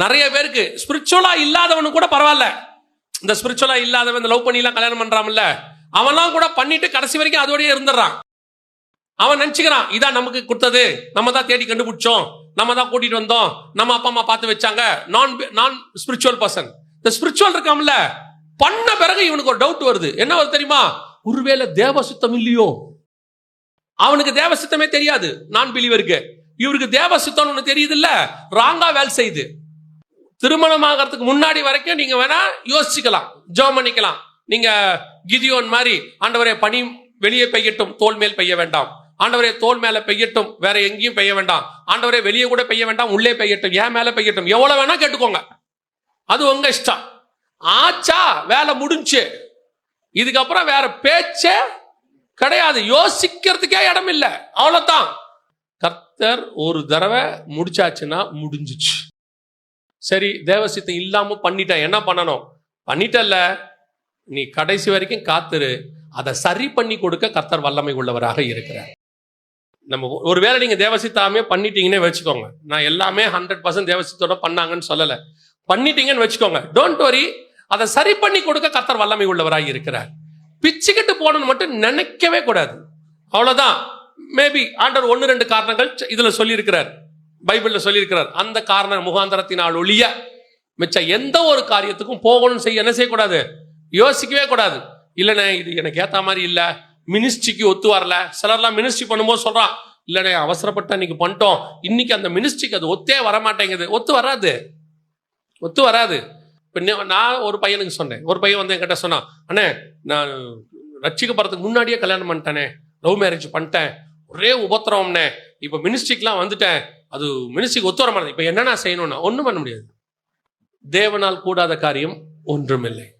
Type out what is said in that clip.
நிறைய பேருக்கு ஸ்பிரிச்சுவலா இல்லாதவனு கூட பரவாயில்ல. இந்த ஸ்பிரிச்சுவலா இல்லாதவன் இந்த லவ் பண்ணிலாம் கல்யாணம் பண்றான்ல அவன்லாம் கூட பண்ணிட்டு கடைசி வரைக்கும் அதோடய இருந்துடுறான். அவன் நினச்சிக்கிறான் இதான் நமக்கு கொடுத்தது. நம்ம தான் தேடி கண்டுபிடிச்சோம். நம்ம தான் கூட்டிட்டு வந்தோம். நம்ம அப்பா அம்மா பார்த்து வச்சாங்க. நான் நான் ஸ்பிரிச்சுவல் பர்சன் இந்த ஸ்பிரிச்சுவல் இருக்காம்ல பண்ண பிறகு இவனுக்கு ஒரு டவுட் வருது. என்ன வருது தெரியுமா? ஒருவேளை தேவ சுத்தம் இல்லையோ? அவனுக்கு தேவ சுத்தமே தெரியாது. நான் பிலீவருக்கு இவருக்கு தேவ சுத்தம் ஒன்று தெரியுது இல்ல ராங்கா வேலை செய்யுது. திருமணம் ஆகிறதுக்கு முன்னாடி வரைக்கும் நீங்க வேணா யோசிச்சுக்கலாம் ஜோம் பண்ணிக்கலாம் நீங்க கிதியோன் மாதிரி ஆண்டவரே பனி வெளியே பெய்யட்டும் தோல் மேல் பெய்ய வேண்டாம். ஆண்டவரே தோல் மேல பெய்யட்டும் வேற எங்கேயும் பெய்ய வேண்டாம். ஆண்டவரே வெளியே கூட பெய்ய வேண்டாம் உள்ளே பெய்யட்டும் ஏன் மேல பெய்யட்டும். எவ்வளவு வேணா கேட்டுக்கோங்க. அது உங்க இஷ்டம். ஆச்சா வேலை முடிஞ்சு. இதுக்கப்புறம் வேற பேச்சே கிடையாது. யோசிக்கிறதுக்கே இடம் இல்லை அவ்வளவுதான். கர்த்தர் ஒரு தடவை முடிச்சாச்சுன்னா முடிஞ்சிச்சு. சரி தேவசித்தம் இல்லாமல் பண்ணிட்டேன் என்ன பண்ணணும்? பண்ணிட்டல்ல. நீ கடைசி வரைக்கும் காத்துரு. அதை சரி பண்ணி கொடுக்க கர்த்தர் வல்லமை உள்ளவராக இருக்கிறார். நம்ம ஒருவேளை நீங்கள் தேவசித்தாமே பண்ணிட்டீங்கன்னே வச்சுக்கோங்க. நான் எல்லாமே ஹண்ட்ரட் பர்சன்ட் தேவசித்தோட பண்ணாங்கன்னு சொல்லலை. பண்ணிட்டீங்கன்னு வச்சுக்கோங்க. டோன்ட் வரி அதை சரி பண்ணி கொடுக்க கர்த்தர் வல்லமை உள்ளவராக இருக்கிறார். பிச்சுக்கிட்டு போகணும்னு மட்டும் நினைக்கவே கூடாது. அவ்வளோதான் மேபி ஆண்டவர் ஒன்று ரெண்டு காரணங்கள் இதில் சொல்லியிருக்கிறார். பைபிளில் சொல்லியிருக்கிறார். அந்த காரண முகாந்தரத்தினால் ஒழிய மிச்ச எந்த ஒரு காரியத்துக்கும் போகணும்னு செய்ய என்ன செய்யக்கூடாது? யோசிக்கவே கூடாது. இல்லைண்ணே இது எனக்கு ஏற்ற மாதிரி இல்லை. மினிஸ்ட்ரிக்கு ஒத்து வரல. சிலர்லாம் மினிஸ்ட்ரி பண்ணும்போது சொல்கிறான் இல்லைண்ணே அவசரப்பட்ட இன்னைக்கு பண்ணிட்டோம். இன்னைக்கு அந்த மினிஸ்ட்ரிக்கு அது ஒத்தே வர மாட்டேங்குது ஒத்து வராது. ஒத்து வராது. இப்போ நான் ஒரு பையனுக்கு சொன்னேன். ஒரு பையன் வந்து என்கிட்ட சொன்னான் அண்ணே நான் ரட்சிக்கப்படுறதுக்கு முன்னாடியே கல்யாணம் பண்ணிட்டேனே. லவ் மேரேஜ் பண்ணிட்டேன். ஒரே உபத்திரவம்னே இப்போ மினிஸ்ட்ரிக்கெலாம் வந்துட்டேன். அது மினிஸ்ட்ரிக்கு ஒத்து இப்போ என்னென்ன செய்யணும்னா ஒன்றும் பண்ண முடியாது. தேவனால் கூடாத காரியம் ஒன்றுமில்லை.